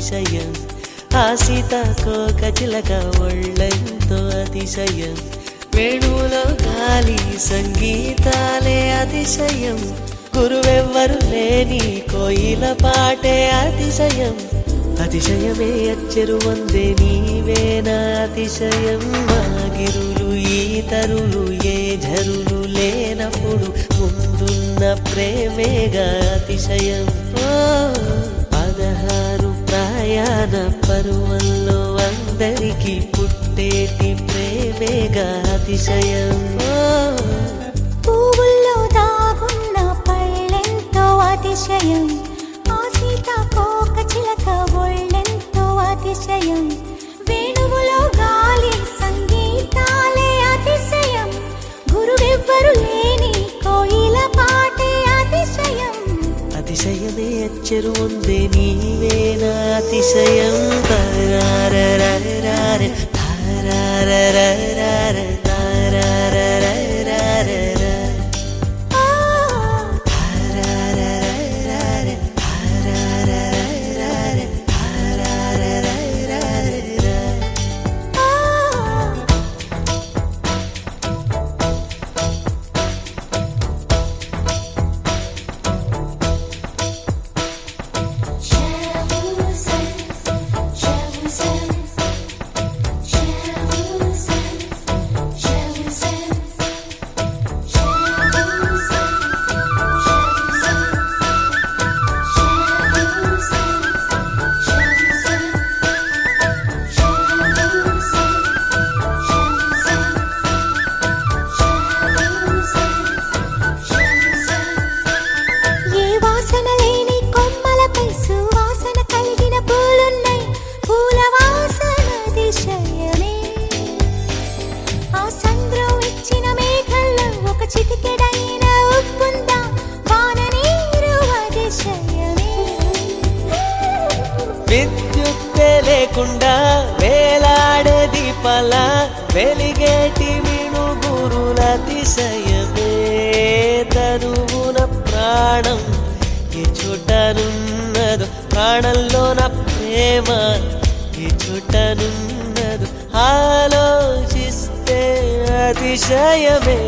దాగున్న పళ్ళెంతో అతిశయం. ఆ సీతాకోక చిలక ఒళ్ళెంతో అతిశయం. వేణువులో గాలి సంగీతాలే అతిశయం. గురువెవ్వరు లేని కోయిల పాటే అతిశయం. అతిశయమే అచ్చరు వందే నీవేనా అతిశయం. మాగిరులు ఈ తరులు ఏ జరులు లేనప్పుడు ముందున్న ప్రేమేగా అతిశయం. ఓ, ప్రేమేగా అతిశయం. పువ్వుల్లో దాగున్న పళ్ళెంతో అతిశయం. ఆ సీతాకోక చిలక ఒళ్ళెంతో అతిశయం. వేణువులో గాలి సంగీతాలే అతిశయం. గురువెవ్వరు లేని కోయిల పాటే అతిశయం. అతిశయమే అచ్చరు ఉందే నీవేనా అతిశయం. ra ra ra ra చిటికెడైన ఉప్పుందా వాన నీరు అతిశయమే లేకుండా వేలాడే దీపాల వెలిగేటి మిణుగురుల అతిశయమే. తరువున ప్రాణం ఏ చోటనున్నదో ప్రాణంలో నా ప్రేమ ఏ ఆలోచిస్తే అతిశయమే.